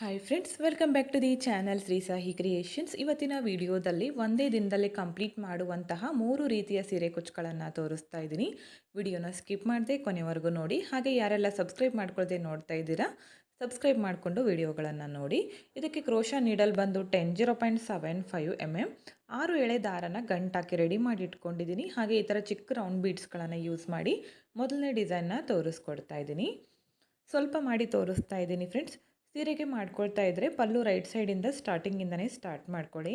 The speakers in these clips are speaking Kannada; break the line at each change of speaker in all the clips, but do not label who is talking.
Hi friends welcome back to the channel Shri Sahi creations ಇವತ್ತಿನ ವಿಡಿಯೋದಲ್ಲಿ ಒಂದೇ ದಿನದಲ್ಲಿ ಕಂಪ್ಲೀಟ್ ಮಾಡುವಂತಹ ಮೂರು ರೀತಿಯ ಸೀರೆ ಕುಚ್ಚುಗಳನ್ನು ತೋರಿಸ್ತಾ ಇದ್ದೀನಿ. ವಿಡಿಯೋನ ಸ್ಕಿಪ್ ಮಾಡದೆ ಕೊನೆವರೆಗೂ ನೋಡಿ. ಹಾಗೆ ಯಾರೆಲ್ಲ ಸಬ್ಸ್ಕ್ರೈಬ್ ಮಾಡ್ಕೊಳ್ಳದೆ ನೋಡ್ತಾ ಇದ್ದೀರಾ ಸಬ್ಸ್ಕ್ರೈಬ್ ಮಾಡಿಕೊಂಡು ವಿಡಿಯೋಗಳನ್ನು ನೋಡಿ. ಇದಕ್ಕೆ ಕ್ರೋಶಾ ನೀಡಲ್ ಬಂದು ten zero point seven five M M ಆರು ಎಳೆ ದಾರನ ಗಂಟಾಕಿ ರೆಡಿ ಮಾಡಿ ಇಟ್ಕೊಂಡಿದ್ದೀನಿ. ಹಾಗೆ ಈ ಥರ ಚಿಕ್ಕ ರೌಂಡ್ ಬೀಡ್ಸ್ಗಳನ್ನು ಯೂಸ್ ಮಾಡಿ ಮೊದಲನೇ ಡಿಸೈನ್ನ ತೋರಿಸ್ಕೊಡ್ತಾ ಇದ್ದೀನಿ. ಸ್ವಲ್ಪ ಮಾಡಿ ತೋರಿಸ್ತಾ ಇದ್ದೀನಿ ಫ್ರೆಂಡ್ಸ್ ಸೀರೆಗೆ ಮಾಡ್ಕೊಳ್ತಾ ಇದ್ದರೆ ಪಲ್ಲು ರೈಟ್ ಸೈಡಿಂದ ಸ್ಟಾರ್ಟಿಂಗಿಂದನೇ ಸ್ಟಾರ್ಟ್ ಮಾಡ್ಕೊಳ್ಳಿ.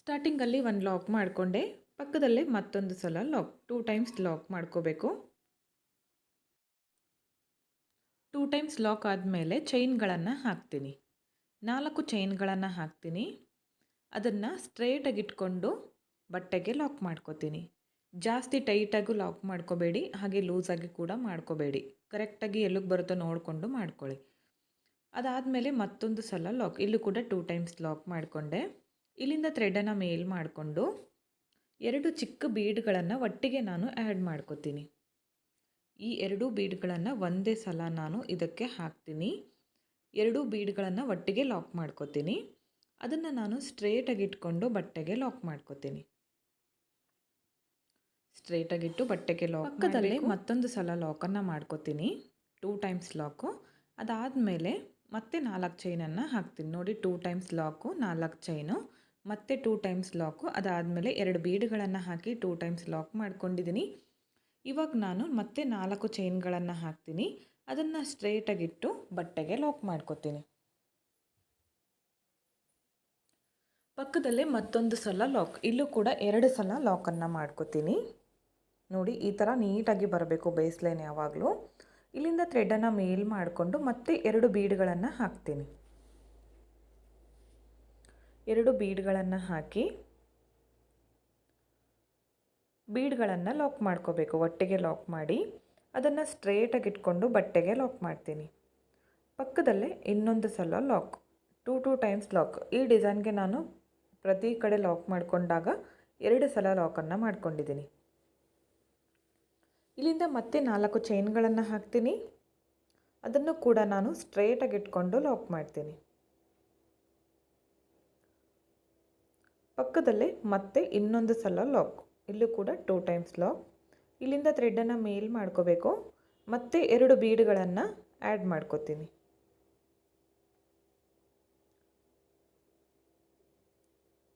ಸ್ಟಾರ್ಟಿಂಗಲ್ಲಿ ಒಂದು ಲಾಕ್ ಮಾಡಿಕೊಂಡೆ, ಪಕ್ಕದಲ್ಲೇ ಮತ್ತೊಂದು ಸಲ ಲಾಕ್ ಟೂ ಟೈಮ್ಸ್ ಲಾಕ್ ಮಾಡ್ಕೋಬೇಕು. ಟೂ ಟೈಮ್ಸ್ ಲಾಕ್ ಆದಮೇಲೆ ಚೈನ್ಗಳನ್ನು ಹಾಕ್ತೀನಿ. ನಾಲ್ಕು ಚೈನ್ಗಳನ್ನು ಹಾಕ್ತೀನಿ. ಅದನ್ನು ಸ್ಟ್ರೇಟಾಗಿ ಇಟ್ಕೊಂಡು ಬಟ್ಟೆಗೆ ಲಾಕ್ ಮಾಡ್ಕೋತೀನಿ. ಜಾಸ್ತಿ ಟೈಟಾಗೂ ಲಾಕ್ ಮಾಡ್ಕೋಬೇಡಿ, ಹಾಗೆ ಲೂಸಾಗಿ ಕೂಡ ಮಾಡ್ಕೋಬೇಡಿ. ಕರೆಕ್ಟಾಗಿ ಎಲ್ಲಿಗೆ ಬರುತ್ತೋ ನೋಡಿಕೊಂಡು ಮಾಡ್ಕೊಳ್ಳಿ. ಅದಾದಮೇಲೆ ಮತ್ತೊಂದು ಸಲ ಲಾಕ್ ಇಲ್ಲೂ ಕೂಡ ಟೂ ಟೈಮ್ಸ್ ಲಾಕ್ ಮಾಡಿಕೊಂಡೆ. ಇಲ್ಲಿಂದ ಥ್ರೆಡನ್ನು ಮೇಲ್ ಮಾಡಿಕೊಂಡು ಎರಡು ಚಿಕ್ಕ ಬೀಡ್ಗಳನ್ನು ಒಟ್ಟಿಗೆ ನಾನು ಆ್ಯಡ್ ಮಾಡ್ಕೋತೀನಿ. ಈ ಎರಡೂ ಬೀಡ್ಗಳನ್ನು ಒಂದೇ ಸಲ ನಾನು ಇದಕ್ಕೆ ಹಾಕ್ತೀನಿ. ಎರಡೂ ಬೀಡ್ಗಳನ್ನು ಒಟ್ಟಿಗೆ ಲಾಕ್ ಮಾಡ್ಕೋತೀನಿ. ಅದನ್ನು ನಾನು ಸ್ಟ್ರೇಟಾಗಿ ಇಟ್ಕೊಂಡು ಬಟ್ಟೆಗೆ ಲಾಕ್ ಮಾಡ್ಕೋತೀನಿ. ಸ್ಟ್ರೇಟಾಗಿಟ್ಟು ಬಟ್ಟೆಗೆ ಲಾಕ್ ಪಕ್ಕದಲ್ಲಿ ಮತ್ತೊಂದು ಸಲ ಲಾಕನ್ನು ಮಾಡ್ಕೋತೀನಿ. ಟೂ ಟೈಮ್ಸ್ ಲಾಕು ಅದಾದಮೇಲೆ ಮತ್ತೆ ನಾಲ್ಕು ಚೈನನ್ನು ಹಾಕ್ತೀನಿ. ನೋಡಿ ಟೂ ಟೈಮ್ಸ್ ಲಾಕು ನಾಲ್ಕು ಚೈನು ಮತ್ತೆ ಟೂ ಟೈಮ್ಸ್ ಲಾಕು ಅದಾದಮೇಲೆ ಎರಡು ಬೀಡ್ಗಳನ್ನು ಹಾಕಿ ಟೂ ಟೈಮ್ಸ್ ಲಾಕ್ ಮಾಡ್ಕೊಂಡಿದ್ದೀನಿ ಇವಾಗ ನಾನು ಮತ್ತೆ ನಾಲ್ಕು ಚೈನ್ಗಳನ್ನು ಹಾಕ್ತೀನಿ. ಅದನ್ನು ಸ್ಟ್ರೇಟಾಗಿಟ್ಟು ಬಟ್ಟೆಗೆ ಲಾಕ್ ಮಾಡ್ಕೋತೀನಿ. ಪಕ್ಕದಲ್ಲೇ ಮತ್ತೊಂದು ಸಲ ಲಾಕ್ ಇಲ್ಲೂ ಕೂಡ ಎರಡು ಸಲ ಲಾಕನ್ನು ಮಾಡ್ಕೋತೀನಿ. ನೋಡಿ, ಈ ಥರ ನೀಟಾಗಿ ಬರಬೇಕು ಬೇಸ್ ಲೈನ್ ಯಾವಾಗಲೂ. ಇಲ್ಲಿಂದ ಥ್ರೆಡನ್ನು ಮೇಲ್ ಮಾಡಿಕೊಂಡು ಮತ್ತೆ ಎರಡು ಬೀಡ್ಗಳನ್ನು ಹಾಕ್ತೀನಿ. ಎರಡು ಬೀಡ್ಗಳನ್ನು ಹಾಕಿ ಬೀಡ್ಗಳನ್ನು ಲಾಕ್ ಮಾಡ್ಕೋಬೇಕು. ಒಟ್ಟಿಗೆ ಲಾಕ್ ಮಾಡಿ ಅದನ್ನು ಸ್ಟ್ರೇಟಾಗಿ ಇಟ್ಕೊಂಡು ಬಟ್ಟೆಗೆ ಲಾಕ್ ಮಾಡ್ತೀನಿ. ಪಕ್ಕದಲ್ಲೇ ಇನ್ನೊಂದು ಸಲ lock two two times lock ಈ ಡಿಸೈನ್ಗೆ ನಾನು ಪ್ರತಿ ಕಡೆ ಲಾಕ್ ಮಾಡಿಕೊಂಡಾಗ ಎರಡು ಸಲ ಲಾಕನ್ನು ಮಾಡ್ಕೊಂಡಿದ್ದೀನಿ. ಇಲ್ಲಿಂದ ಮತ್ತೆ ನಾಲ್ಕು ಚೈನ್ಗಳನ್ನು ಹಾಕ್ತೀನಿ. ಅದನ್ನು ಕೂಡ ನಾನು ಸ್ಟ್ರೇಟಾಗಿ ಇಟ್ಕೊಂಡು ಲಾಕ್ ಮಾಡ್ತೀನಿ. ಪಕ್ಕದಲ್ಲೇ ಮತ್ತೆ ಇನ್ನೊಂದು ಸಲ ಲಾಕ್. ಇಲ್ಲೂ ಕೂಡ ಟೂ ಟೈಮ್ಸ್ ಲಾಕ್. ಇಲ್ಲಿಂದ ಥ್ರೆಡನ್ನು ಮೇಲ್ ಮಾಡ್ಕೋಬೇಕು. ಮತ್ತೆ ಎರಡು ಬೀಡ್ಗಳನ್ನು ಆ್ಯಡ್ ಮಾಡ್ಕೋತೀನಿ.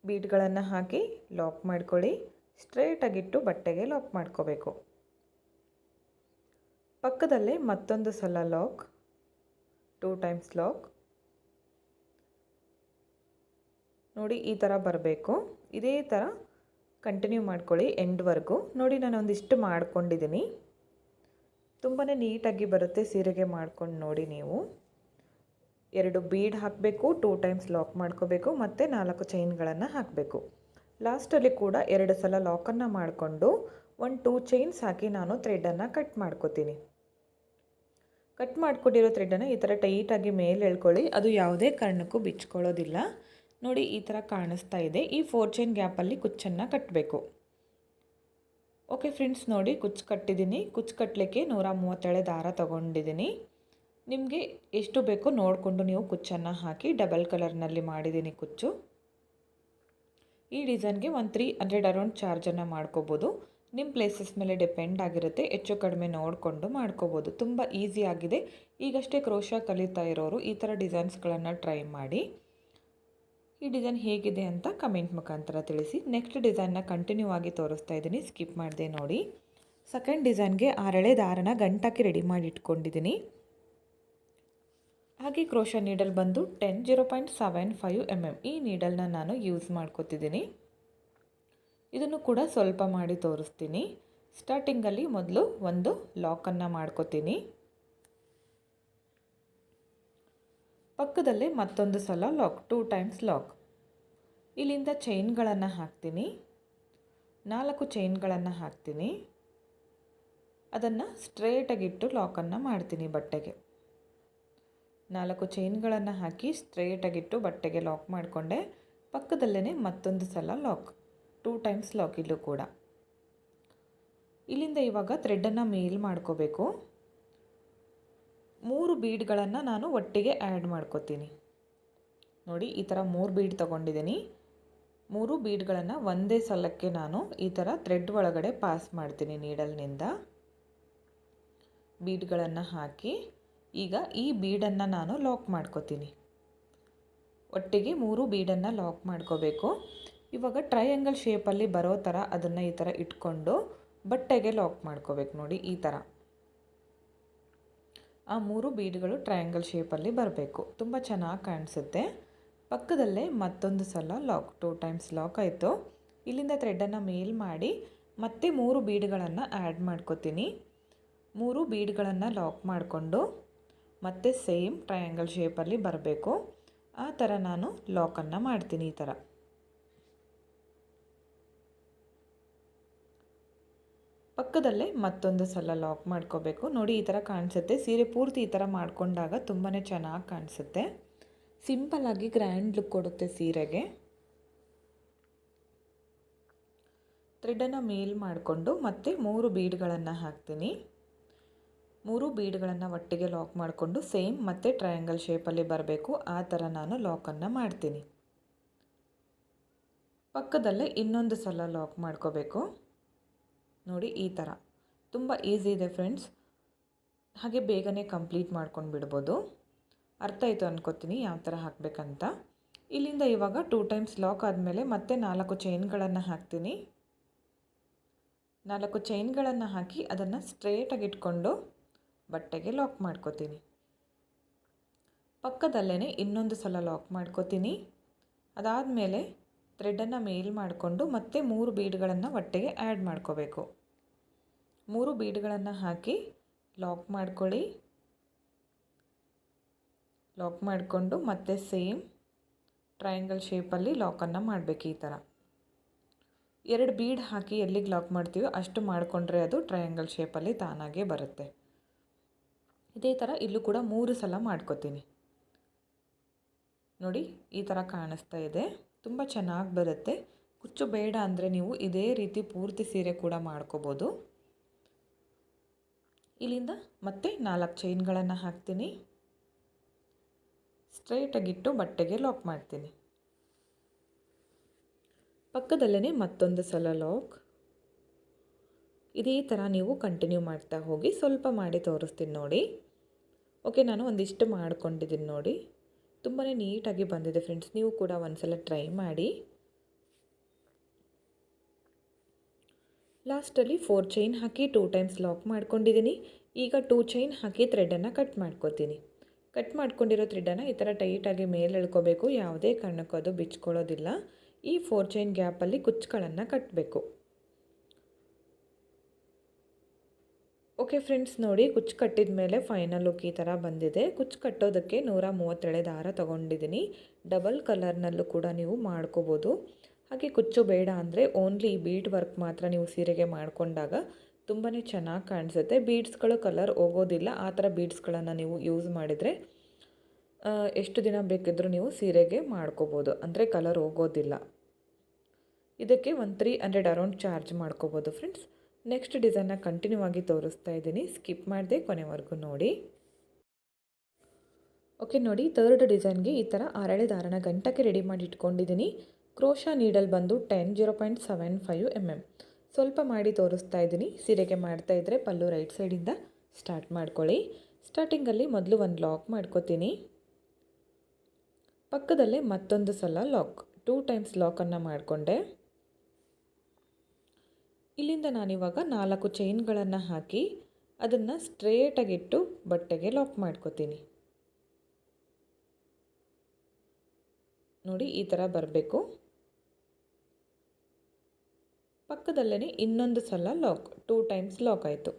ಬೀಡ್ಗಳನ್ನು ಹಾಕಿ ಲಾಕ್ ಮಾಡ್ಕೊಳ್ಳಿ. ಸ್ಟ್ರೇಟಾಗಿಟ್ಟು ಬಟ್ಟೆಗೆ ಲಾಕ್ ಮಾಡ್ಕೋಬೇಕು. ಪಕ್ಕದಲ್ಲೇ ಮತ್ತೊಂದು ಸಲ ಲಾಕ್, ಟೂ ಟೈಮ್ಸ್ ಲಾಕ್. ನೋಡಿ, ಈ ಥರ ಬರಬೇಕು. ಇದೇ ಥರ ಕಂಟಿನ್ಯೂ ಮಾಡ್ಕೊಳ್ಳಿ ಎಂಡ್ವರೆಗೂ. ನೋಡಿ, ನಾನು ಒಂದಿಷ್ಟು ಮಾಡ್ಕೊಂಡಿದ್ದೀನಿ. ತುಂಬಾ ನೀಟಾಗಿ ಬರುತ್ತೆ ಸೀರೆಗೆ ಮಾಡ್ಕೊಂಡು ನೋಡಿ ನೀವು. ಎರಡು ಬೀಡ್ ಹಾಕಬೇಕು, ಟೂ ಟೈಮ್ಸ್ ಲಾಕ್ ಮಾಡ್ಕೋಬೇಕು, ಮತ್ತು ನಾಲ್ಕು ಚೈನ್ಗಳನ್ನು ಹಾಕಬೇಕು. ಲಾಸ್ಟಲ್ಲಿ ಕೂಡ ಎರಡು ಸಲ ಲಾಕನ್ನು ಮಾಡಿಕೊಂಡು, ಒಂದು ಟೂ ಚೈನ್ಸ್ ಹಾಕಿ ನಾನು ಥ್ರೆಡನ್ನು ಕಟ್ ಮಾಡ್ಕೋತೀನಿ. ಕಟ್ ಮಾಡಿಕೊಟ್ಟಿರೋ ಥ್ರೆಡನ್ನು ಈ ಥರ ಟೈಟಾಗಿ ಮೇಲೆ ಎಳ್ಕೊಳ್ಳಿ. ಅದು ಯಾವುದೇ ಕಾರಣಕ್ಕೂ ಬಿಚ್ಕೊಳ್ಳೋದಿಲ್ಲ. ನೋಡಿ, ಈ ಥರ ಕಾಣಿಸ್ತಾ ಇದೆ. ಈ ಫೋರ್ ಚೈನ್ ಗ್ಯಾಪಲ್ಲಿ ಕುಚ್ಚನ್ನು ಕಟ್ಟಬೇಕು ಓಕೆ ಫ್ರೆಂಡ್ಸ್ ನೋಡಿ, ಕುಚ್ಚು ಕಟ್ಟಿದ್ದೀನಿ ಕುಚ್ಚು ಕಟ್ಟಲಿಕ್ಕೆ ನೂರ ಮೂವತ್ತೇಳೆ ದಾರ ತೊಗೊಂಡಿದ್ದೀನಿ ನಿಮಗೆ ಎಷ್ಟು ಬೇಕೋ ನೋಡಿಕೊಂಡು ನೀವು ಕುಚ್ಚನ್ನು ಹಾಕಿ ಡಬಲ್ ಕಲರ್ನಲ್ಲಿ ಮಾಡಿದ್ದೀನಿ ಕುಚ್ಚು. ಈ ಡಿಸೈನ್ಗೆ ಒಂದು ತ್ರೀ ಹಂಡ್ರೆಡ್ ಅರೌಂಡ್ ಚಾರ್ಜನ್ನು ಮಾಡ್ಕೋಬೋದು. ನಿಮ್ಮ ಪ್ಲೇಸಸ್ ಮೇಲೆ ಡಿಪೆಂಡ್ ಆಗಿರುತ್ತೆ, ಹೆಚ್ಚು ಕಡಿಮೆ ನೋಡಿಕೊಂಡು ಮಾಡ್ಕೋಬೋದು. ತುಂಬ ಈಸಿ ಆಗಿದೆ. ಈಗಷ್ಟೇ ಕ್ರೋಶ ಕಲಿತಾ ಇರೋರು ಈ ಥರ ಡಿಸೈನ್ಸ್ಗಳನ್ನು ಟ್ರೈ ಮಾಡಿ. ಈ ಡಿಸೈನ್ ಹೇಗಿದೆ ಅಂತ ಕಮೆಂಟ್ ಮುಖಾಂತರ ತಿಳಿಸಿ. ನೆಕ್ಸ್ಟ್ ಡಿಸೈನ್ನ ಕಂಟಿನ್ಯೂ ಆಗಿ ತೋರಿಸ್ತಾ ಇದ್ದೀನಿ. ಸ್ಕಿಪ್ ಮಾಡಿದೆ ನೋಡಿ. ಸೆಕೆಂಡ್ ಡಿಸೈನ್ಗೆ ಆರಳೆ ದಾರನ ಗಂಟಾಕಿ ರೆಡಿ ಮಾಡಿ ಇಟ್ಕೊಂಡಿದ್ದೀನಿ. ಹಾಗೆ ಕ್ರೋಶ ನೀಡಲ್ ಬಂದು ten zero point seven five M M ಈ ನೀಡಲ್ನ ನಾನು ಯೂಸ್ ಮಾಡ್ಕೋತಿದ್ದೀನಿ. ಇದನ್ನು ಕೂಡ ಸ್ವಲ್ಪ ಮಾಡಿ ತೋರಿಸ್ತೀನಿ. ಸ್ಟಾರ್ಟಿಂಗಲ್ಲಿ ಮೊದಲು ಒಂದು ಲಾಕನ್ನು ಮಾಡ್ಕೋತೀನಿ. ಪಕ್ಕದಲ್ಲೇ ಮತ್ತೊಂದು ಸಲ ಲಾಕ್, ಟೂ ಟೈಮ್ಸ್ ಲಾಕ್. ಇಲ್ಲಿಂದ ಚೈನ್ಗಳನ್ನು ಹಾಕ್ತೀನಿ. ನಾಲ್ಕು ಚೈನ್ಗಳನ್ನು ಹಾಕ್ತೀನಿ. ಅದನ್ನು ಸ್ಟ್ರೇಟಾಗಿಟ್ಟು ಲಾಕನ್ನು ಮಾಡ್ತೀನಿ ಬಟ್ಟೆಗೆ. ನಾಲ್ಕು ಚೈನ್ಗಳನ್ನು ಹಾಕಿ ಸ್ಟ್ರೇಟಾಗಿಟ್ಟು ಬಟ್ಟೆಗೆ ಲಾಕ್ ಮಾಡಿಕೊಂಡೆ. ಪಕ್ಕದಲ್ಲೇ ಮತ್ತೊಂದು ಸಲ ಲಾಕ್. ಟೂ ಟೈಮ್ಸ್ ಲಾಕಿಲ್ಲು ಕೂಡ. ಇಲ್ಲಿಂದ ಇವಾಗ ಥ್ರೆಡ್ಡನ್ನು ಮೇಲ್ ಮಾಡ್ಕೋಬೇಕು. ಮೂರು ಬೀಡ್ಗಳನ್ನು ನಾನು ಒಟ್ಟಿಗೆ ಆ್ಯಡ್ ಮಾಡ್ಕೋತೀನಿ. ನೋಡಿ, ಈ ಥರ ಮೂರು ಬೀಡ್ ತಗೊಂಡಿದ್ದೀನಿ. ಮೂರು ಬೀಡ್ಗಳನ್ನು ಒಂದೇ ಸಲಕ್ಕೆ ನಾನು ಈ ಥರ ಥ್ರೆಡ್ ಒಳಗಡೆ ಪಾಸ್ ಮಾಡ್ತೀನಿ ನೀಡಲ್ನಿಂದ ಬೀಡ್ಗಳನ್ನು ಹಾಕಿ ಈಗ ಈ ಬೀಡನ್ನು ನಾನು ಲಾಕ್ ಮಾಡ್ಕೋತೀನಿ. ಒಟ್ಟಿಗೆ ಮೂರು ಬೀಡನ್ನು ಲಾಕ್ ಮಾಡ್ಕೋಬೇಕು. ಇವಾಗ ಟ್ರಯಾಂಗಲ್ ಶೇಪಲ್ಲಿ ಬರೋ ಥರ ಅದನ್ನು ಈ ಥರ ಇಟ್ಕೊಂಡು ಬಟ್ಟೆಗೆ ಲಾಕ್ ಮಾಡ್ಕೋಬೇಕು ನೋಡಿ ಈ ಥರ ಆ ಮೂರು ಬೀಡ್ಗಳು ಟ್ರಯಾಂಗಲ್ ಶೇಪಲ್ಲಿ ಬರಬೇಕು. ತುಂಬ ಚೆನ್ನಾಗಿ ಕಾಣಿಸುತ್ತೆ. ಪಕ್ಕದಲ್ಲೇ ಮತ್ತೊಂದು ಸಲ ಲಾಕ್ ಟೂ ಟೈಮ್ಸ್ ಲಾಕ್ ಆಯಿತು. ಇಲ್ಲಿಂದ ಥ್ರೆಡನ್ನು ಮೇಲ್ ಮಾಡಿ ಮತ್ತೆ ಮೂರು ಬೀಡ್ಗಳನ್ನು ಆ್ಯಡ್ ಮಾಡ್ಕೋತೀನಿ. ಮೂರು ಬೀಡ್ಗಳನ್ನು ಲಾಕ್ ಮಾಡಿಕೊಂಡು ಮತ್ತೆ ಸೇಮ್ ಟ್ರಯಾಂಗಲ್ ಶೇಪಲ್ಲಿ ಬರಬೇಕು. ಆ ಥರ ನಾನು ಲಾಕನ್ನು ಮಾಡ್ತೀನಿ ಈ ಥರ ಪಕ್ಕದಲ್ಲೇ ಮತ್ತೊಂದು ಸಲ ಲಾಕ್ ಮಾಡ್ಕೋಬೇಕು. ನೋಡಿ ಈ ಥರ ಕಾಣಿಸುತ್ತೆ. ಸೀರೆ ಪೂರ್ತಿ ಈ ಥರ ಮಾಡಿಕೊಂಡಾಗ ತುಂಬಾ ಚೆನ್ನಾಗಿ ಕಾಣಿಸುತ್ತೆ. ಸಿಂಪಲ್ಲಾಗಿ ಗ್ರ್ಯಾಂಡ್ ಲುಕ್ ಕೊಡುತ್ತೆ ಸೀರೆಗೆ. ಥ್ರೆಡನ್ನು ಮೇಲ್ ಮಾಡಿಕೊಂಡು ಮತ್ತೆ ಮೂರು ಬೀಡ್ಗಳನ್ನು ಹಾಕ್ತೀನಿ. ಮೂರು ಬೀಡ್ಗಳನ್ನು ಒಟ್ಟಿಗೆ ಲಾಕ್ ಮಾಡಿಕೊಂಡು ಸೇಮ್ ಮತ್ತೆ ಟ್ರಯಾಂಗಲ್ ಶೇಪಲ್ಲಿ ಬರಬೇಕು. ಆ ಥರ ನಾನು ಲಾಕನ್ನು ಮಾಡ್ತೀನಿ. ಪಕ್ಕದಲ್ಲೇ ಇನ್ನೊಂದು ಸಲ ಲಾಕ್ ಮಾಡ್ಕೋಬೇಕು. ನೋಡಿ ಈ ಥರ. ತುಂಬ ಈಸಿ ಇದೆ ಫ್ರೆಂಡ್ಸ್. ಹಾಗೆ ಬೇಗನೆ ಕಂಪ್ಲೀಟ್ ಮಾಡ್ಕೊಂಡು ಬಿಡ್ಬೋದು. ಅರ್ಥ ಆಯಿತು ಅನ್ಕೋತೀನಿ ಯಾವ ಥರ ಹಾಕಬೇಕಂತ. ಇಲ್ಲಿಂದ ಇವಾಗ ಟೂ ಟೈಮ್ಸ್ ಲಾಕ್ ಆದಮೇಲೆ ಮತ್ತೆ ನಾಲ್ಕು ಚೈನ್ಗಳನ್ನು ಹಾಕ್ತೀನಿ. ನಾಲ್ಕು ಚೈನ್ಗಳನ್ನು ಹಾಕಿ ಅದನ್ನು ಸ್ಟ್ರೇಟಾಗಿ ಇಟ್ಕೊಂಡು ಬಟ್ಟೆಗೆ ಲಾಕ್ ಮಾಡ್ಕೋತೀನಿ. ಪಕ್ಕದಲ್ಲೇ ಇನ್ನೊಂದು ಸಲ ಲಾಕ್ ಮಾಡ್ಕೋತೀನಿ. ಅದಾದಮೇಲೆ ಥ್ರೆಡನ್ನು ಮೇಲ್ ಮಾಡಿಕೊಂಡು ಮತ್ತೆ ಮೂರು ಬೀಡ್ಗಳನ್ನು ಒಟ್ಟಿಗೆ ಆ್ಯಡ್ ಮಾಡ್ಕೋಬೇಕು. ಮೂರು ಬೀಡ್ಗಳನ್ನು ಹಾಕಿ ಲಾಕ್ ಮಾಡ್ಕೊಳ್ಳಿ. ಲಾಕ್ ಮಾಡಿಕೊಂಡು ಮತ್ತೆ ಸೇಮ್ ಟ್ರಯಾಂಗಲ್ ಶೇಪಲ್ಲಿ ಲಾಕನ್ನು ಮಾಡಬೇಕು ಈ ಥರ. ಎರಡು ಬೀಡ್ ಹಾಕಿ ಎಲ್ಲಿಗೆ ಲಾಕ್ ಮಾಡ್ತೀವೋ ಅಷ್ಟು ಮಾಡಿಕೊಂಡ್ರೆ ಅದು ಟ್ರಯಾಂಗಲ್ ಶೇಪಲ್ಲಿ ತಾನಾಗೇ ಬರುತ್ತೆ. ಇದೇ ಥರ ಇಲ್ಲೂ ಕೂಡ ಮೂರು ಸಲ ಮಾಡ್ಕೋತೀನಿ. ನೋಡಿ, ಈ ಥರ ಕಾಣಿಸ್ತಾ ಇದೆ. ತುಂಬ ಚೆನ್ನಾಗಿ ಬರುತ್ತೆ. ಕುಚ್ಚು ಬೇಡ ಅಂದರೆ ನೀವು ಇದೇ ರೀತಿ ಪೂರ್ತಿ ಸೀರೆ ಕೂಡ ಮಾಡ್ಕೋಬೋದು. ಇಲ್ಲಿಂದ ಮತ್ತೆ ನಾಲ್ಕು ಚೈನ್ಗಳನ್ನು ಹಾಕ್ತೀನಿ. ಸ್ಟ್ರೈಟಾಗಿಟ್ಟು ಬಟ್ಟೆಗೆ ಲಾಕ್ ಮಾಡ್ತೀನಿ. ಪಕ್ಕದಲ್ಲೇ ಮತ್ತೊಂದು ಸಲ ಲಾಕ್ ಇದೇ ಥರ ನೀವು ಕಂಟಿನ್ಯೂ ಮಾಡ್ತಾ ಹೋಗಿ ಸ್ವಲ್ಪ ಮಾಡಿ ತೋರಿಸ್ತೀನಿ ನೋಡಿ. ಓಕೆ ನಾನು ಒಂದಿಷ್ಟು ಮಾಡ್ಕೊಂಡಿದ್ದೀನಿ ನೋಡಿ. ತುಂಬಾ ನೀಟಾಗಿ ಬಂದಿದೆ ಫ್ರೆಂಡ್ಸ್ ನೀವು ಕೂಡ ಒಂದ್ಸಲ ಟ್ರೈ ಮಾಡಿ. ಲಾಸ್ಟಲ್ಲಿ ಫೋರ್ ಚೈನ್ ಹಾಕಿ ಟೂ ಟೈಮ್ಸ್ ಲಾಕ್ ಮಾಡ್ಕೊಂಡಿದ್ದೀನಿ. ಈಗ ಟೂ ಚೈನ್ ಹಾಕಿ ಥ್ರೆಡನ್ನು ಕಟ್ ಮಾಡ್ಕೋತೀನಿ. ಕಟ್ ಮಾಡ್ಕೊಂಡಿರೋ ಥ್ರೆಡನ್ನು ಈ ಥರ ಟೈಟಾಗಿ ಮೇಲೆ ಎಳ್ಕೋಬೇಕು. ಯಾವುದೇ ಕಾರಣಕ್ಕೂ ಅದು ಬಿಚ್ಕೊಳ್ಳೋದಿಲ್ಲ. ಈ ಫೋರ್ ಚೈನ್ ಗ್ಯಾಪಲ್ಲಿ ಕುಚ್ಚುಗಳನ್ನು ಕಟ್ಟಬೇಕು ಓಕೆ ಫ್ರೆಂಡ್ಸ್ ನೋಡಿ, ಕುಚ್ಚು ಕಟ್ಟಿದ ಮೇಲೆ ಫೈನಲ್ ಲುಕ್ ಈ ಥರ ಬಂದಿದೆ. ಕುಚ್ಚು ಕಟ್ಟೋದಕ್ಕೆ ನೂರ ಮೂವತ್ತೇಳೆ ದಾರ ತೊಗೊಂಡಿದ್ದೀನಿ. ಡಬಲ್ ಕಲರ್ನಲ್ಲೂ ಕೂಡ ನೀವು ಮಾಡ್ಕೋಬೋದು. ಹಾಗೆ ಕುಚ್ಚು ಬೇಡ ಅಂದರೆ ಓನ್ಲಿ ಬೀಡ್ ವರ್ಕ್ ಮಾತ್ರ ನೀವು ಸೀರೆಗೆ ಮಾಡಿಕೊಂಡಾಗ ತುಂಬಾ ಚೆನ್ನಾಗಿ ಕಾಣಿಸುತ್ತೆ. ಬೀಡ್ಸ್ಗಳು ಕಲರ್ ಹೋಗೋದಿಲ್ಲ. ಆ ಥರ ಬೀಡ್ಸ್ಗಳನ್ನು ನೀವು ಯೂಸ್ ಮಾಡಿದರೆ ಎಷ್ಟು ದಿನ ಬೇಕಿದ್ರೂ ನೀವು ಸೀರೆಗೆ ಮಾಡ್ಕೋಬೋದು. ಅಂದರೆ ಕಲರ್ ಹೋಗೋದಿಲ್ಲ. ಇದಕ್ಕೆ ಒಂದು ತ್ರೀ ಹಂಡ್ರೆಡ್ ಅರೌಂಡ್ ಚಾರ್ಜ್ ಮಾಡ್ಕೋಬೋದು ಫ್ರೆಂಡ್ಸ್ ನೆಕ್ಸ್ಟ್ ಡಿಸೈನ್ನ ಕಂಟಿನ್ಯೂ ಆಗಿ ತೋರಿಸ್ತಾ ಇದ್ದೀನಿ. ಸ್ಕಿಪ್ ಮಾಡಿದೆ ಕೊನೆವರೆಗೂ ನೋಡಿ. ಓಕೆ ನೋಡಿ ತರ್ಡ್ ಡಿಸೈನ್ಗೆ ಈ ಥರ ಅರಳೆ ದಾರನ ಗಂಟಕ್ಕೆ ರೆಡಿ ಮಾಡಿ ಇಟ್ಕೊಂಡಿದ್ದೀನಿ. ಕ್ರೋಶಾ ನೀಡಲ್ ಬಂದು ten zero point seven five M M ಸ್ವಲ್ಪ ಮಾಡಿ ತೋರಿಸ್ತಾ ಇದ್ದೀನಿ. ಸೀರೆಗೆ ಮಾಡ್ತಾ ಇದ್ದರೆ ಪಲ್ಲು ರೈಟ್ ಸೈಡಿಂದ ಸ್ಟಾರ್ಟ್ ಮಾಡ್ಕೊಳ್ಳಿ. ಸ್ಟಾರ್ಟಿಂಗಲ್ಲಿ ಮೊದಲು ಒಂದು ಲಾಕ್ ಮಾಡ್ಕೋತೀನಿ. ಪಕ್ಕದಲ್ಲೇ ಮತ್ತೊಂದು ಸಲ ಲಾಕ್ ಟೂ ಟೈಮ್ಸ್ ಲಾಕನ್ನು ಮಾಡಿಕೊಂಡೆ. ಇಲ್ಲಿಂದ ನಾನಿವಾಗ ನಾಲ್ಕು ಚೈನ್ಗಳನ್ನು ಹಾಕಿ ಅದನ್ನು ಸ್ಟ್ರೇಟಾಗಿಟ್ಟು ಬಟ್ಟೆಗೆ ಲಾಕ್ ಮಾಡ್ಕೋತೀನಿ. ನೋಡಿ ಈ ಥರ ಬರಬೇಕು. ಪಕ್ಕದಲ್ಲೇ ಇನ್ನೊಂದು ಸಲ ಲಾಕ್, ಟೂ ಟೈಮ್ಸ್ ಲಾಕ್ ಆಯಿತು.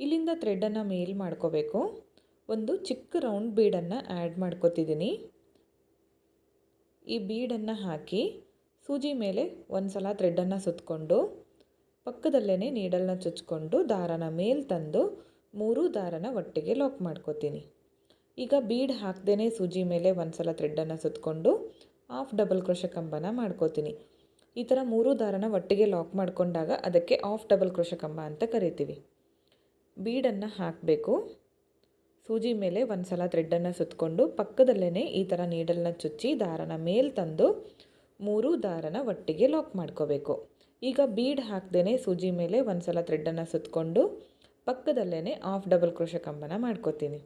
ಇಲ್ಲಿಂದ ಥ್ರೆಡನ್ನು ಮೇಲ್ ಮಾಡ್ಕೋಬೇಕು. ಒಂದು ಚಿಕ್ಕ ರೌಂಡ್ ಬೀಡನ್ನು ಆ್ಯಡ್ ಮಾಡ್ಕೋತಿದ್ದೀನಿ. ಈ ಬೀಡನ್ನು ಹಾಕಿ ಸೂಜಿ ಮೇಲೆ ಒಂದು ಸಲ ಥ್ರೆಡನ್ನು ಸುತ್ತಕೊಂಡು ಪಕ್ಕದಲ್ಲೇ ನೀಡಲ್ನ ಚುಚ್ಕೊಂಡು ದಾರನ ಮೇಲೆ ತಂದು ಮೂರು ದಾರನ ಒಟ್ಟಿಗೆ ಲಾಕ್ ಮಾಡ್ಕೋತೀನಿ. ಈಗ ಬೀಡ್ ಹಾಕ್ದೇ ಸೂಜಿ ಮೇಲೆ ಒಂದು ಸಲ ಥ್ರೆಡನ್ನು ಸುತ್ತಕೊಂಡು ಹಾಫ್ ಡಬಲ್ ಕ್ರೋಶ ಕಂಬನ ಮಾಡ್ಕೋತೀನಿ. ಈ ಥರ ಮೂರು ದಾರನ ಒಟ್ಟಿಗೆ ಲಾಕ್ ಮಾಡಿಕೊಂಡಾಗ ಅದಕ್ಕೆ ಆಫ್ ಡಬಲ್ ಕ್ರೋಶ ಕಂಬ ಅಂತ ಕರಿತೀವಿ. ಬೀಡನ್ನು ಹಾಕಬೇಕು. ಸೂಜಿ ಮೇಲೆ ಒಂದು ಸಲ ಥ್ರೆಡ್ಡನ್ನು ಸುತ್ತಕೊಂಡು ಪಕ್ಕದಲ್ಲೇ ಈ ಥರ ನೀಡಲ್ನ ಚುಚ್ಚಿ ದಾರನ ಮೇಲೆ ತಂದು ಮೂರು ದಾರನ ಒಟ್ಟಿಗೆ ಲಾಕ್ ಮಾಡ್ಕೋಬೇಕು. ಈಗ ಬೀಡ್ ಹಾಕ್ದೇ ಸೂಜಿ ಮೇಲೆ ಒಂದು ಸಲ ಥ್ರೆಡ್ಡನ್ನು ಸುತ್ತಕೊಂಡು ಪಕ್ಕದಲ್ಲೇ ಆಫ್ ಡಬಲ್ ಕ್ರೋಶ ಕಂಬನ ಮಾಡ್ಕೋತೀನಿ.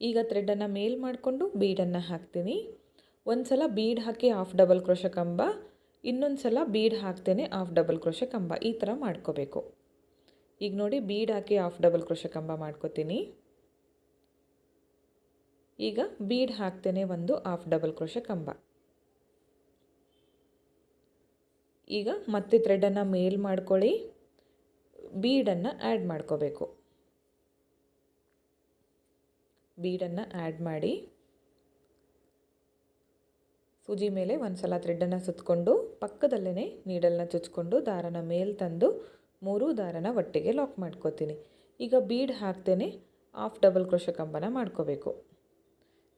ಈಗ ಥ್ರೆಡ್ಡನ್ನು ಮೇಲ್ ಮಾಡಿಕೊಂಡು ಬೀಡನ್ನು ಹಾಕ್ತೀನಿ. ಒಂದು ಸಲ ಬೀಡ್ ಹಾಕಿ ಆಫ್ ಡಬಲ್ ಕ್ರೋಶ ಕಂಬ ಇನ್ನೊಂದು ಸಲ ಬೀಡ್ ಹಾಕ್ತೇನೆ ಆಫ್ ಡಬಲ್ ಕ್ರೋಶ ಕಂಬ ಈ ಥರ ಮಾಡ್ಕೋಬೇಕು. ಈಗ ನೋಡಿ ಬೀಡ್ ಹಾಕಿ ಆಫ್ ಡಬಲ್ ಕ್ರೋಶ ಕಂಬ ಮಾಡ್ಕೋತೀನಿ. ಈಗ ಬೀಡ್ ಹಾಕ್ತೇನೆ ಒಂದು ಆಫ್ ಡಬಲ್ ಕ್ರೋಶ ಕಂಬ. ಈಗ ಮತ್ತೆ ಥ್ರೆಡನ್ನು ಮೇಲ್ ಮಾಡ್ಕೊಳ್ಳಿ. ಬೀಡನ್ನು ಆ್ಯಡ್ ಮಾಡ್ಕೋಬೇಕು. ಬೀಡನ್ನು ಆ್ಯಡ್ ಮಾಡಿ. ಸೂಜಿ ಮೇಲೆ ಒಂದು ಸಲ ಥ್ರೆಡನ್ನು ಸುತ್ತಕೊಂಡು ಪಕ್ಕದಲ್ಲೇ ನೀಡಲ್ನ ಚುಚ್ಕೊಂಡು ದಾರನ ಮೇಲೆ ತಂದು ಮೂರು ದಾರನ ಒಟ್ಟಿಗೆ ಲಾಕ್ ಮಾಡ್ಕೋತೀನಿ. ಈಗ ಬೀಡ್ ಹಾಕ್ತೇನೆ ಆಫ್ ಡಬಲ್ ಕ್ರೋಶ ಕಂಬನ ಮಾಡ್ಕೋಬೇಕು.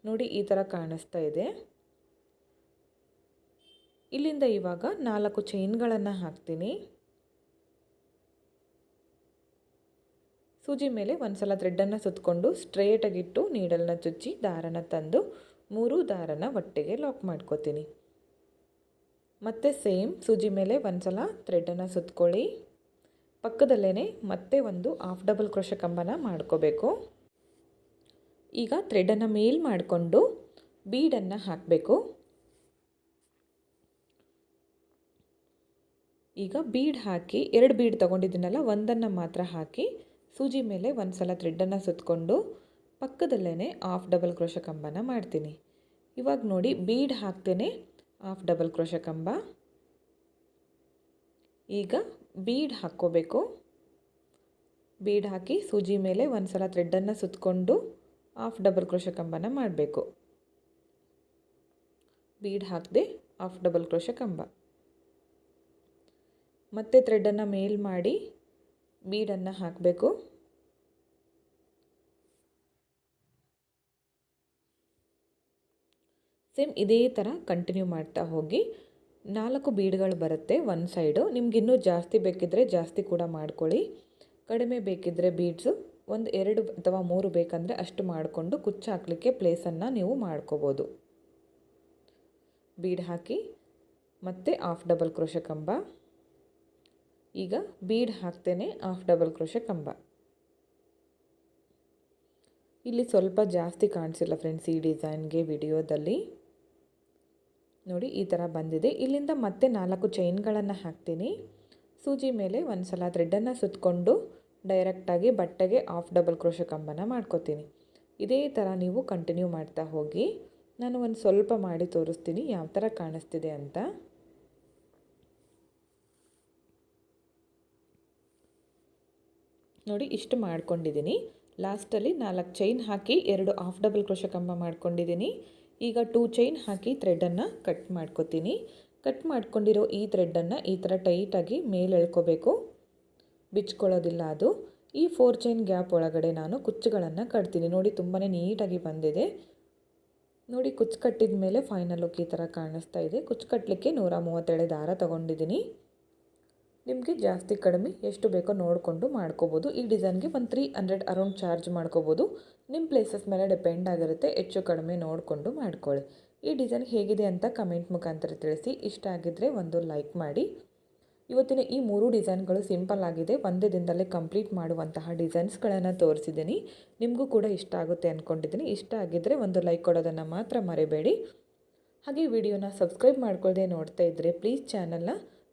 ನೋಡಿ ಈ ಥರ ಕಾಣಿಸ್ತಾ ಇದೆ. ಇಲ್ಲಿಂದ ಇವಾಗ ನಾಲ್ಕು ಚೈನ್ಗಳನ್ನು ಹಾಕ್ತೀನಿ. ಸೂಜಿ ಮೇಲೆ ಒಂದು ಸಲ ಥ್ರೆಡ್ಡನ್ನು ಸುತ್ತಕೊಂಡು ಸ್ಟ್ರೇಟಾಗಿಟ್ಟು ನೀಡಲ್ನ ಚುಚ್ಚಿ ದಾರನ ತಂದು ಮೂರು ದಾರನ ಒಟ್ಟಿಗೆ ಲಾಕ್ ಮಾಡ್ಕೋತೀನಿ. ಮತ್ತೆ ಸೇಮ್ ಸೂಜಿ ಮೇಲೆ ಒಂದು ಸಲ ಥ್ರೆಡ್ಡನ್ನು ಸುತ್ತಕೊಳ್ಳಿ ಪಕ್ಕದಲ್ಲೇ ಮತ್ತೆ ಒಂದು ಆಫ್ ಡಬಲ್ ಕ್ರೋಶ ಕಂಬನ ಮಾಡ್ಕೋಬೇಕು. ಈಗ ಥ್ರೆಡನ್ನು ಮೇಲ್ ಮಾಡಿಕೊಂಡು ಬೀಡನ್ನು ಹಾಕಬೇಕು. ಈಗ ಬೀಡ್ ಹಾಕಿ, ಎರಡು ಬೀಡ್ ತೊಗೊಂಡಿದ್ದೀನಲ್ಲ, ಒಂದನ್ನು ಮಾತ್ರ ಹಾಕಿ, ಸೂಜಿ ಮೇಲೆ ಒಂದು ಸಲ ಥ್ರೆಡ್ಡನ್ನು ಸುತ್ತಕೊಂಡು ಪಕ್ಕದಲ್ಲೇ ಆಫ್ ಡಬಲ್ ಕ್ರೋಶ ಕಂಬನ ಮಾಡ್ತೀನಿ. ಇವಾಗ ನೋಡಿ ಬೀಡ್ ಹಾಕ್ತೇನೆ ಆಫ್ ಡಬಲ್ ಕ್ರೋಶ ಕಂಬ. ಈಗ ಬೀಡ್ ಹಾಕ್ಕೋಬೇಕು. ಬೀಡ್ ಹಾಕಿ, ಸೂಜಿ ಮೇಲೆ ಒಂದು ಸಲ ಥ್ರೆಡ್ಡನ್ನು ಸುತ್ತಕೊಂಡು ಆಫ್ ಡಬಲ್ ಕ್ರೋಶ ಕಂಬನ ಮಾಡಬೇಕು. ಬೀಡ್ ಹಾಕದೆ ಆಫ್ ಡಬಲ್ ಕ್ರೋಶ ಕಂಬ. ಮತ್ತೆ ಥ್ರೆಡ್ಡನ್ನು ಮೇಲ್ ಮಾಡಿ ಬೀಡನ್ನು ಹಾಕಬೇಕು. ಸೇಮ್ ಇದೇ ಥರ ಕಂಟಿನ್ಯೂ ಮಾಡ್ತಾ ಹೋಗಿ. ನಾಲ್ಕು ಬೀಡ್ಗಳು ಬರುತ್ತೆ ಒಂದು ಸೈಡು ನಿಮ್ಗಿನ್ನೂ ಜಾಸ್ತಿ ಬೇಕಿದ್ದರೆ ಜಾಸ್ತಿ ಕೂಡ ಮಾಡ್ಕೊಳ್ಳಿ. ಕಡಿಮೆ ಬೇಕಿದ್ದರೆ ಬೀಡ್ಸು ಒಂದು ಎರಡು ಅಥವಾ ಮೂರು ಬೇಕಂದರೆ ಅಷ್ಟು ಮಾಡಿಕೊಂಡು ಕುಚ್ಚು ಹಾಕಲಿಕ್ಕೆ ಪ್ಲೇಸನ್ನು ನೀವು ಮಾಡ್ಕೋಬೋದು. ಬೀಡ್ ಹಾಕಿ ಮತ್ತೆ ಆಫ್ ಡಬಲ್ ಕ್ರೋಶ ಕಂಬ. ಈಗ ಬೀಡ್ ಹಾಕ್ತೇನೆ ಆಫ್ ಡಬಲ್ ಕ್ರೋಶ ಕಂಬ. ಇಲ್ಲಿ ಸ್ವಲ್ಪ ಜಾಸ್ತಿ ಕಾಣಿಸಿಲ್ಲ ಫ್ರೆಂಡ್ಸ್ ಈ ಡಿಸೈನ್ಗೆ ವಿಡಿಯೋದಲ್ಲಿ. ನೋಡಿ, ಈ ಥರ ಬಂದಿದೆ. ಇಲ್ಲಿಂದ ಮತ್ತೆ ನಾಲ್ಕು ಚೈನ್ಗಳನ್ನು ಹಾಕ್ತೀನಿ. ಸೂಜಿ ಮೇಲೆ ಒಂದು ಸಲ ಥ್ರೆಡ್ಡನ್ನು ಸುತ್ತಕೊಂಡು ಡೈರೆಕ್ಟಾಗಿ ಬಟ್ಟೆಗೆ ಆಫ್ ಡಬಲ್ ಕ್ರೋಶ ಕಂಬನ ಮಾಡ್ಕೋತೀನಿ. ಇದೇ ಥರ ನೀವು ಕಂಟಿನ್ಯೂ ಮಾಡ್ತಾ ಹೋಗಿ. ನಾನು ಒಂದು ಸ್ವಲ್ಪ ಮಾಡಿ ತೋರಿಸ್ತೀನಿ ಯಾವ ಥರ ಕಾಣಿಸ್ತಿದೆ ಅಂತ. ನೋಡಿ ಇಷ್ಟು ಮಾಡ್ಕೊಂಡಿದ್ದೀನಿ. ಲಾಸ್ಟಲ್ಲಿ ನಾಲ್ಕು ಚೈನ್ ಹಾಕಿ ಎರಡು ಆಫ್ ಡಬಲ್ ಕ್ರೋಶ ಕಂಬ ಮಾಡ್ಕೊಂಡಿದ್ದೀನಿ. ಈಗ ಟೂ ಚೈನ್ ಹಾಕಿ ಥ್ರೆಡನ್ನು ಕಟ್ ಮಾಡ್ಕೊತೀನಿ. ಕಟ್ ಮಾಡ್ಕೊಂಡಿರೋ ಈ ಥ್ರೆಡ್ಡನ್ನು ಈ ಥರ ಟೈಟಾಗಿ ಮೇಲೆ ಎಳ್ಕೋಬೇಕು. ಬಿಚ್ಕೊಳ್ಳೋದಿಲ್ಲ ಅದು. ಈ ಫೋರ್ ಚೈನ್ ಗ್ಯಾಪ್ ಒಳಗಡೆ ನಾನು ಕುಚ್ಚುಗಳನ್ನು ಕಟ್ತೀನಿ. ನೋಡಿ ತುಂಬಾ ನೀಟಾಗಿ ಬಂದಿದೆ. ನೋಡಿ ಕುಚ್ಚು ಕಟ್ಟಿದ ಮೇಲೆ ಫೈನಲ್ ಲುಕ್ ಈ ಥರ ಕಾಣಿಸ್ತಾ ಇದೆ. ಕುಚ್ಚು ಕಟ್ಟಲಿಕ್ಕೆ ನೂರ ಮೂವತ್ತೇಳು ದಾರ ತೊಗೊಂಡಿದ್ದೀನಿ. ನಿಮಗೆ ಜಾಸ್ತಿ ಕಡಿಮೆ ಎಷ್ಟು ಬೇಕೋ ನೋಡಿಕೊಂಡು ಮಾಡ್ಕೋಬೋದು. ಈ ಡಿಸೈನ್ಗೆ ಒಂದು ತ್ರೀ ಹಂಡ್ರೆಡ್ ಅರೌಂಡ್ ಚಾರ್ಜ್ ಮಾಡ್ಕೋಬೋದು. ನಿಮ್ಮ ಪ್ಲೇಸಸ್ ಮೇಲೆ ಡಿಪೆಂಡ್ ಆಗಿರುತ್ತೆ, ಹೆಚ್ಚು ಕಡಿಮೆ ನೋಡಿಕೊಂಡು ಮಾಡ್ಕೊಳ್ಳಿ. ಈ ಡಿಸೈನ್ ಹೇಗಿದೆ ಅಂತ ಕಮೆಂಟ್ ಮುಖಾಂತರ ತಿಳಿಸಿ. ಇಷ್ಟ ಆಗಿದ್ದರೆ ಒಂದು ಲೈಕ್ ಮಾಡಿ. ಇವತ್ತಿನ ಈ ಮೂರು ಡಿಸೈನ್ಗಳು ಸಿಂಪಲ್ ಆಗಿದೆ. ಒಂದೇ ದಿನದಲ್ಲೇ ಕಂಪ್ಲೀಟ್ ಮಾಡುವಂತಹ ಡಿಸೈನ್ಸ್ಗಳನ್ನು ತೋರಿಸಿದ್ದೀನಿ. ನಿಮಗೂ ಕೂಡ ಇಷ್ಟ ಆಗುತ್ತೆ ಅಂದ್ಕೊಂಡಿದ್ದೀನಿ ಇಷ್ಟ ಆಗಿದ್ದರೆ ಒಂದು ಲೈಕ್ ಕೊಡೋದನ್ನು ಮಾತ್ರ ಮರಿಬೇಡಿ. ಹಾಗೆ ವಿಡಿಯೋನ ಸಬ್ಸ್ಕ್ರೈಬ್ ಮಾಡ್ಕೊಳ್ಳದೆ ನೋಡ್ತಾ ಇದ್ದರೆ ಪ್ಲೀಸ್ ಚಾನಲ್ನ